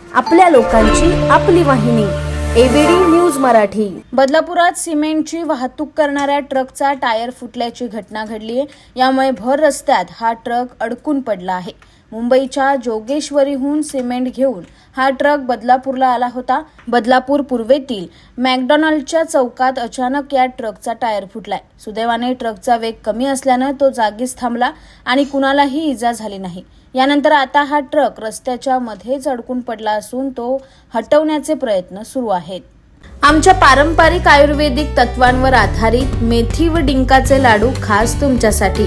आपल्या लोकांची आपली वाहिनी एबीडी न्यूज मराठी. बदलापुरात सिमेंटची वाहतूक करणाऱ्या ट्रकचा टायर फुटल्याची घटना घडली आहे यामुळे भर रस्त्यात हा ट्रक अडकून पडला आहे. मुंबईच्या जोगेश्वरीहून सिमेंट घेऊन हा ट्रक बदलापूरला आला होता. बदलापूर पूर्वेतील मॅकडॉनल्डच्या चौकात अचानक या ट्रकचा टायर फुटलाय. सुदैवाने ट्रकचा वेग कमी असल्यानं तो जागीच थांबला आणि कुणालाही इजा झाली नाही. यानंतर आता हा ट्रक रस्त्याच्या मध्येच अडकून पडला असून तो हटवण्याचे प्रयत्न सुरू आहेत. आमच्या पारंपरिक आयुर्वेदिक तत्वांवर आधारित मेथी व डिंकाचे लाडू खास तुमच्यासाठी.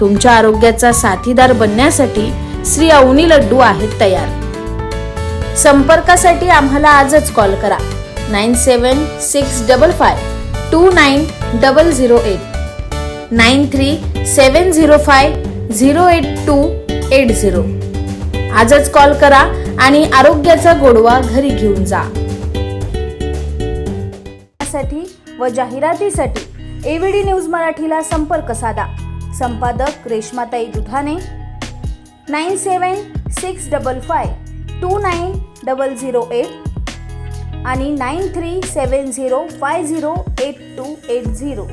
तुमच्या आरोग्याचा साथीदार बनण्यासाठी श्री अवनी लड्डू आहेत तयार. संपर्कासाठी आम्हाला आजच कॉल करा. Nine seven six double five two nine double zero eight. Nine three seven zero five zero eight two eight zero. आजच कॉल करा आणि आरोग्याचा गोडवा घरी घेऊन जा. साठी व जाहिरातीसाठी एव्हीडी न्यूज मराठीला संपर्क साधा. संपादक Reshmatai Dudhane. Nine seven six double five two nine double zero eight आणि nine three seven zero five zero eight two eight zero.